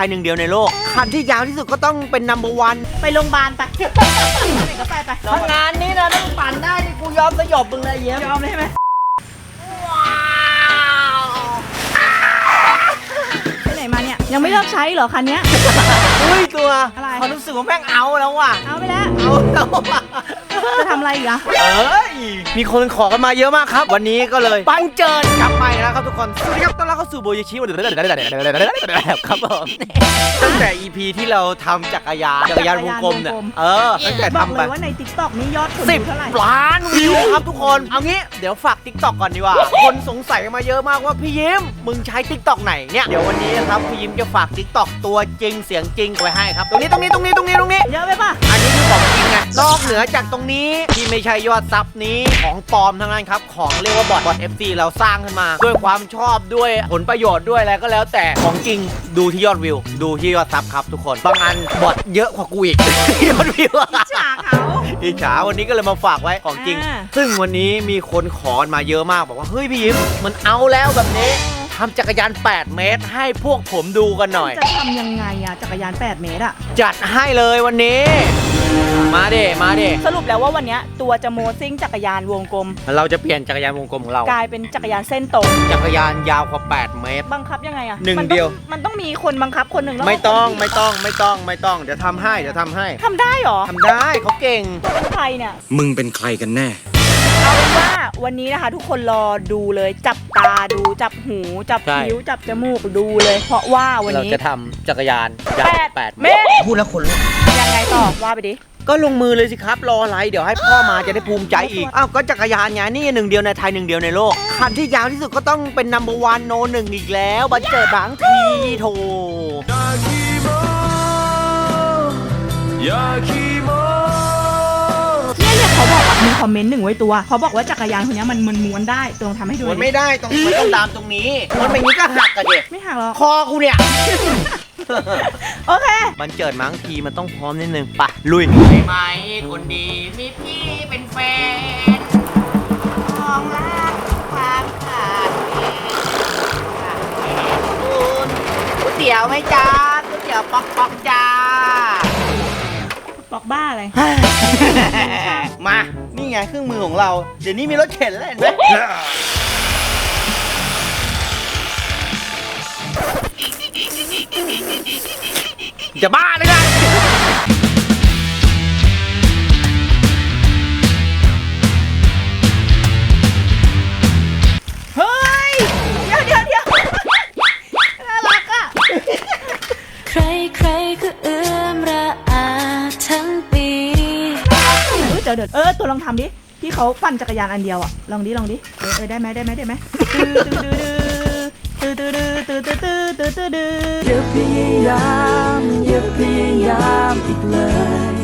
ภายหนึ่งเดียวในโลก คันที่ยาวที่สุดก็ต้องเป็นนัมเบอร์วันไปโรงพยาบาลไปไหนก็ไปไปถ้างานนี้นะต้องปั่นได้นี่กูยอมสยบมึงเลยเยี่ยมยอมเลยใช่ไหมไปไหนมาเนี่ยยังไม่เลิกใช้เหรอคันเนี้ยเฮ้ยตัวอะไร เขารู้สึกว่าแม่งเอาแล้วว่ะเอาไปแล้ว เอาแล้วว่ะ จะทำอะไรอีกอะเอ้ย มีคนขอกันมาเยอะมากครับ วันนี้ก็เลยบังเจิดกลับไปแล้วครับทุกคน สวัสดีครับ ต้อนรับเข้าสู่โบยชิวครับผม ตั้งแต่ EP ที่เราทำจักรยานจักรยานวงกลมเนี่ย เออ ตั้งแต่บอกทำเลไปยว่าในทิกตอกนี่ยอดคนสิบดูเท่าไหร่ ล้านวิวครับทุกคน เอางี้เดี๋ยวฝาก t ิ k t o k ก่อนดีกว่า คนสงสัยมาเยอะมากว่าพี่ยิ้มมึงใช้ t ิ k t o k ไหนเนี่ยเดี๋ยววันนี้นะครับพี่ยิ้มจะฝาก t ิ k t o k ตัวจริงเสียงจริงไว้ให้ครับ ตรงนี้ตรงนี้ตรงนี้ตรงนี้ตรงนี้ เยอะไปป่ะอันนี้คือของจริงไง นอกเหนือจากตรงนี้ที่ไม่ใช่ยอดซับนี้ของปลอมทั้งนั้นครับ ของเรียกว่าบอทบอท FC เราสร้างขึ้นมา ด้วยความชอบด้วยผลประโยชน์ด้วยอะไรก็แล้วแต่ของจริงดูที่ยอดวิว ดูที่ยอดซับครับทุกคนบางอันบอทเยอะกว่ากูอีก ยอดวิวอะฉาเขาอิจฉาวันนี้ก็เลยมาฝากไว้ของจริงอ่าซึ่งวันนี้มีคนขอมาเยอะมากบอกว่าเฮ้ยพี่ยิ้มมันเอาแล้วแบบนี้ทำจักรยาน 8 เมตร ให้พวกผมดูกันหน่อย จะทำยังไงอะจักรยาน 8 เมตรอะจัดให้เลยวันนี้ มาเดมาเดสรุปแล้วว่าวันเนี้ยตัวจะโมซิ่งจักรยานวงกลม เราจะเปลี่ยนจักรยานวงกลมของเรา กลายเป็นจักรยานเส้นตรงจักรยานยาวกว่า 8 เมตร บังคับยังไงอะหนึ่งมัต้องเดียว มันต้องมีคนบังคับคนหนึ่งแล้วไม่ต้องคนไม่ต้องไม่ต้องไม่ต้องเดี๋ยวทำให้เดี๋ยวทำให้ทำได้เหรอทำได้เขาเก่งเป็นใครเนี่ย มึงเป็นใครกันแน่ เอาเป็นว่าวันนี้นะคะ ทุกคนรอดูเลยจับตาดูจับหูจับใช่ คิ้วจับจมูกดูเลย เพราะว่าวันเรานี้จะทำจักรยานยาวแปดแปดเมตรพูดแล้วคนลุกยังไงต่อว่าไปดิ ก็ลงมือเลยสิครับ รออะไร เดี๋ยวให้พ่อมาจะได้ภูมิใจอีก อ้าว ก็จักรยานไงนี่หนึ่งเดียวในไทยหนึ่งเดียวในโลก คันที่ยาวที่สุดก็ต้องเป็นนัมเบอร์วันโนหนึ่งอีกแล้ว บันเจิดบางทีโถเนี่ย มีคอมเมนต์หนึ่งไว้ตัวเขาบอกว่าจักรยานคนเนี้ยมันมันม้วนได้ตรงทำให้ดูมันดิไม่ได้ตรงมันต้องดามตรงนี้มันเป็นอย่างนี้ก็หักกันเด็ไม่หักหรอกคอกูเนี่ย โอเคบันเจิดมั้งทีมันต้องพร้อมนิดนึงไปะลุยใช่ไหมคนดีมีพี่เป็นแฟนของรักความขาดคุณก๋วยเตี๋ยวไหมจ้าก๋วยเตี๋ยวป๊อกป๊อกจ้า บอกบ้าอะไร มา นี่ไงเครื่องมือของเรา เดี๋ยวนี้มีรถเข็นแล้วเห็นไหมจะบ้าเลยนะ ทำดิที่เขาปั่นจักรยานอันเดียวอะลองดิลองดิเออเออได้ไหมได้ไหมได้ไหมตื้อตื้อตื้อตื้อตื้อตื้อตื้อตื้อตื้อตื้ออย่าพยายามอย่าพยายามอีกเลย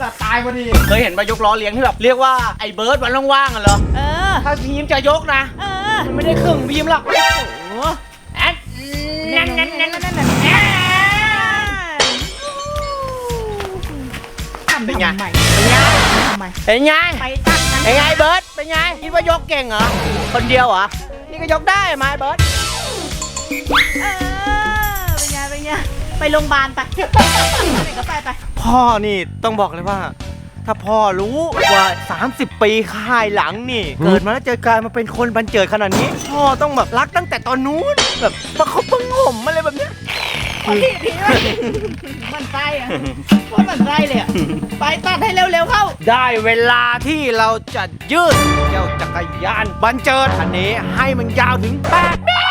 จะตายพอดีเคยเห็นปะยกล้อเลี้ยงที่แบบเรียกว่าไอ้เบิร์ดวันว่างๆอะเหรอเออถ้าพีมจะยกนะเออมันไม่ได้ครึ่งพีมหรอกโอ้แอนนั่นนั่นนั่นนั่นนั่นทำเป็นทำไง ไมเป็นไงทำไม เป็นไง ไปตัดมันเป็นไงเบิร์ดเป็นไง คิดว่ายกเก่งเหรอ คนเดียวเหรอ นี่ก็ยกได้ไหมเบิร์ดเออเป็นไงเป็นไงไปโรงพยาบาลไปไหนก็ไปไปพ่อนี่ต้องบอกเลยว่า ถ้าพ่อรู้ว่า 30 ปีค่ายหลังนี่ เกิดมาแล้วเจอกลายมาเป็นคนบันเจิดขนาดนี้ พ่อต้องแบบรักตั้งแต่ตอนนู้นแบบประคบประหงมอะไรแบบเนี้ย พี่พี่มันไส้อะว่ามันไส้เลยอะไปตัดให้เร็วๆเข้า ได้เวลาที่เราจะยืดเจ้าจักรยานบันเจิดคันนี้ให้มันยาวถึง8เมตร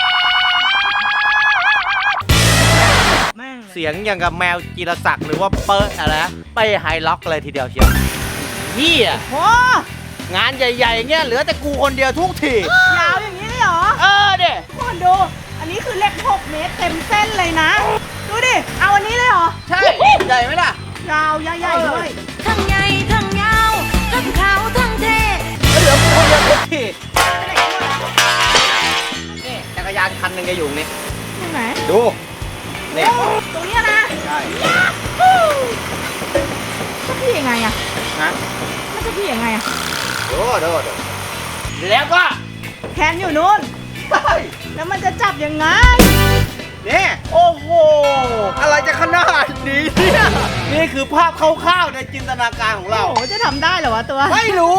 แม่งเสียงอย่างกับแมวจีรศักดิ์หรือว่าเปิร์อะไรนะไปไฮล็อกเลยทีเดียวเชียวนี่อะโอ้งานใหญ่ๆเงี้ยเหลือแต่กูคนเดียวทุกที ยาวอย่างนี้เลยเหรอเออเด้ทุกคนดู อันนี้คือเลข6เมตรเต็มเส้นเลยนะ ดูดิ เอาอันนี้เลยเหรอ ใช่ ใหญ่ไหมล่ะ ยาวใหญ่ๆด้วย ทั้งใหญ่ทั้งยาวทั้งขาวทั้งเท่แล้วเหลือกูคนเดียวทุกทีนี่จักรยานคันหนึ่งจะอยู่นี่ที่ไหนดู นี่ตรงเนี้ยนะใช่จะพี่ยังไงอะฮะมันจะพี่ยังไงอะดูดูดูแล้วก็ แขนอยู่นู้น แล้วมันจะจับยังไงนี่โอ้โห อะไรจะขนาดนี้เนี่ยนี่คือภาพคร่าวๆในจินตนาการของเรา โอ้โหจะทำได้เหรอวะตัว ไม่รู้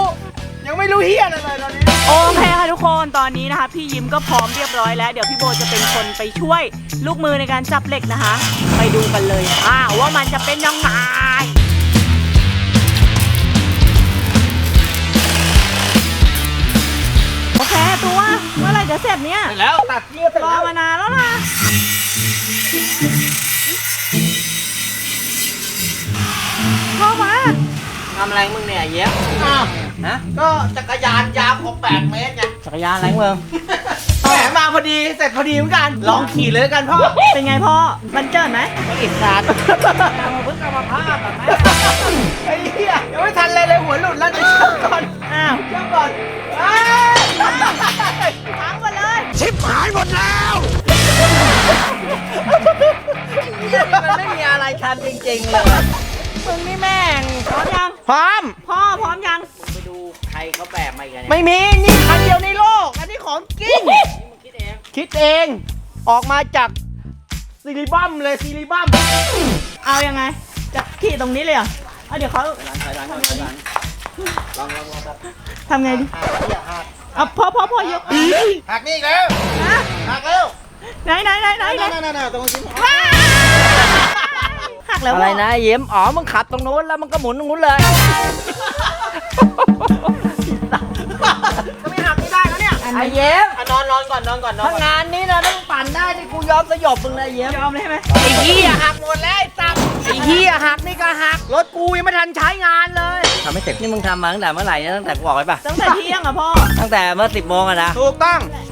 ยังไม่รู้เฮียอะไรเลยตอนนี้โอเคค่ะทุกคนตอนนี้นะคะ พี่ยิ้มก็พร้อมเรียบร้อยแล้ว เดี๋ยวพี่โบจะเป็นคนไปช่วย ลูกมือในการจับเหล็กนะคะ ไปดูกันเลยอ่าว่ามันจะเป็นยังไงโอเคตัวเมื่อไหรจะเสร็จเนี่ย เสร็จแล้วตัดเสื้อเสร็จรอแล้วมานานแล้วนะ เข้ามาทำอะไรมึงเนี่ยเย้อ้าวนะก็จักรยานยาวของ8เมตรไงจักรยานอะไรมึงแหมมาพอดีเสร็จพอดีเหมือนกัน ลองขี่เลยแล้วกันพ่อเป็นไงพ่อมันเจิดไหมอิสานเพิ่งกลับมาภาพแบบนี้ไอ้เหี้ยยังไม่ทันเลยเลยหัวหลุดแล้วเดี๋ยวเชื่อมก่อนอ้าวเชื่อมก่อนอ้าวพังหมดเลยชิบหายหมดแล้วมันไม่มีอะไรทำจริงๆเลย มึงนี่แม่งพร้อมยัง พร้อม พ่อพร้อมยัง ไปดูใครเขาแบบมาอีกแล้วเนี่ยไม่มีนี่คันเดียวในโลก อันนี้ของจริงมึงคิดเองคิดเอง ออกมาจากซิลิบัมเลยซิลิบัมเอายังไง จะขี่ตรงนี้เลยเหรอเอาเดี๋ยวเขาถอยหลังถอยหลังลองลองลองแบบทำไงดีหักเนี่ยหักเอาพ่อพ่อพ่อยกหักนี่อีกแล้วนะหักแล้วไหนไหนไหนไหนไหนนั่นนั่นนั่นตรงนี้ว้าหัก แล้วอะไรพ่นะเยี่ยมอ๋อมึงขับตรงนู้นแล้วมันก็หมุนตรงนู้นเลย ก็ไม่หักไม่ได้แล้วเนี่ยไอ้เยี่ยมอะนอนนอนก่อนนอนก่อนนอนถ้าก่อนงานนี้นะต้องปั่นได้นี่กูยอมสยบมึงเลยเยี่ยมยอมเลยใช่ไหมไอ้เหี้ยหักหมดแล้วไอ้ตับไอ้เหี้ยหักนี่ก็หักรถกูยังไม่ทันใช้งานเลย ทำไม่เสร็จนี่มึงทำมาตั้งแต่เมื่อไหร่เนี่ยตั้งแต่กูบอกไว้ปะตั้งแต่เที่ยงอะพ่อตั้งแต่เมื่อสิบโมงอะนะถูกต้องมึง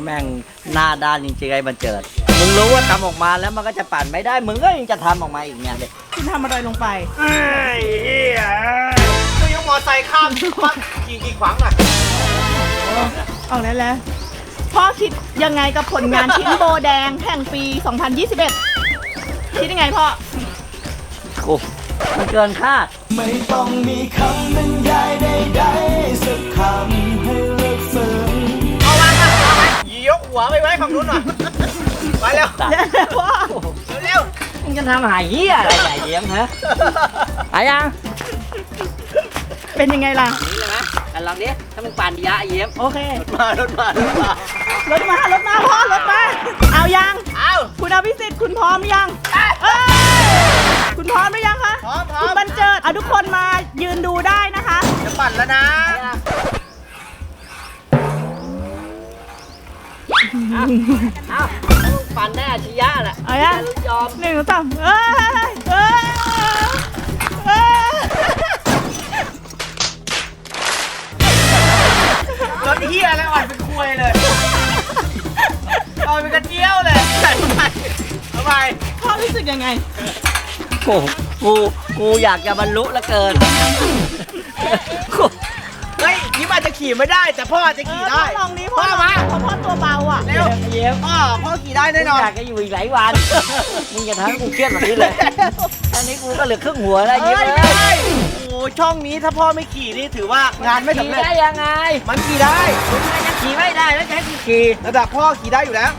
นี่แม่งหน้าด้านจริงๆไอ้บันเจิด มึงรู้ว่าทำออกมาแล้วมันก็จะปั่นไม่ได้ มึงก็ยังจะทำออกมาอีกเนี่ยเด็กคุณทำอะไรลงไปไอ้เหี้ยก็ยกมอไซค์ข้ามปั๊บขี่ขี่ขวางหน่อยออกแล้วแล้วพ่อคิดยังไงกับผลงานชิ้นโบแดงแห่งปี 2021 คิดยังไงพ่อกูมันเกินคาด ไม่ต้องมีคำบรรยายใดๆสักคำ หัวไปไว้ฝั่งนู้นหน่อยไปเร็วแล้วพ่อเร็วมึงจะทำหายเหี้ยอะไรใหญ่เยี่ยมฮะหายยังเป็นยังไงล่ะนี่เลยไหมอะลองดิถ้ามึงปั่นดีอะไอ้เยี่ยมโอเคมารถมารถมารถมารถมาพ่อรถมาเอายังเอาคุณอภิสิทธิ์คุณพร้อมหรือยังเอ้ยคุณพร้อมหรือยังคะพร้อมพร้อคุณมบรรเจิดเอาทุกคนมายืนดูได้นะคะจะปั่นแล้วนะ อ้าวปั่นได้อาชียะแหละเอายังยอมหนึ่งสองเอ้ยเอ้ยเอ้ยรถเฮียอะไรอ่อนเป็นคุยเลยอ่อนเป็นกระเจียวเลยใส่ทำไมทำไมพ่อรู้สึกยังไงโอ้กู กูอยากจะบรรลุลือเกิน ขี่ไม่ได้แต่พ่ออาจจะเอขี่อได้พ่อลองนี้พ่พ่ออมาเพราะพ่อตัวเบาอะเร็วเยี่ยมพ่อพ่อขี่ได้แน่นอนอยากจะอยู่อีกหลายวันมึงจะทำให้กูเครียดแบบนี้เลยอันนี้กูก็เหลือครึ่งหัวแล้วเอ้ยิ้มยเลไม่ยได้โอ้โหช่องนี้ถ้าพ่อไม่ขี่นี่ถือว่างานไม่สำเร็จขี่ได้ยังไง มันขี่ได้มึงยังขี่ไม่ได้แล้วจะให้กูขี่ระดับพ่อขี่ได้อยู่แล้ว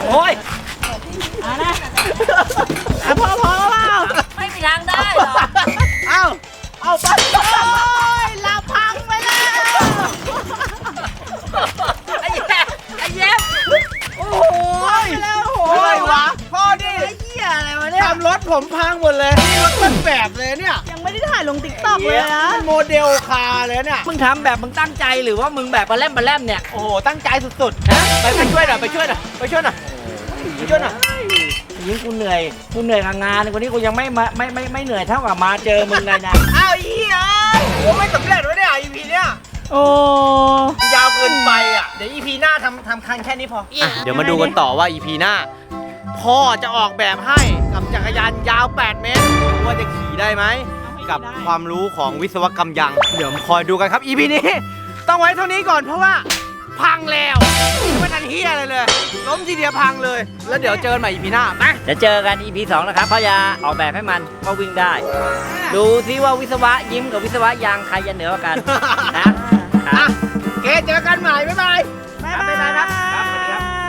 โอ้ยเอานะอะพ่อพร้อมเปล่าไม่มีทางได้หรอกเอ้าเอาไป ยอะไรวะเนี่ย ทำรถผมพังหมดเลยนี่รถต้นแบบเลยเนี่ยยังไม่ได้ถ่ายลงติ๊กต็อกเลยนะมันโมเดลคาร์เลยเนี่ย มึงทำแบบมึงตั้งใจหรือว่ามึงแบบมาแลมมาแลมเนี่ย โอ้โห ตั้งใจสุดๆนะไปไปช่วยหน่อยไปช่วยหน่อยไปช่วยหน่อยไปช่วยหน่อยยิ่งกูเหนื่อย กูเหนื่อยกับงานวันนี้กูยังไม่มาไม่ไม่ไม่เหนื่อยเท่ากับมาเจอมึงเลยนะ อ้าวอีเอ้ยโอ้ไม่สำเร็จวะเนี่ย EP เนี่ยโอ้ยาวเกินไปอะ เดี๋ยว EP หน้าทำทำคันแค่นี้พออะเดี๋ยวมาดูกันต่อว่า EP หน้า พ่อจะออกแบบให้กับจักรยานยาว 8 เมตรว่าจะขี่ได้ไหม กับความรู้ของวิศวกรรมยังเดี๋ยวมาคอยดูกันครับ EP นี้ ต้องไว้เท่านี้ก่อนเพราะว่า พังแล้วยังไม่ทันเฮียอะไรเลย ล้มทีเดียวพังเลย แล้วเดี๋ยวเจอกันใหม่ EP หน้าไปเดี๋ยวเจอกัน EP 2นะครับเพราะจะออกแบบให้มันว่าวิ่งได้ ดูซิว่าวิศวะยิ้มกับวิศวะยางใครจะเหนือกว่ากันนะอะโอเคเจอกันใหม่บ๊ายบาย บ๊ายบ๊ายบายครับบาย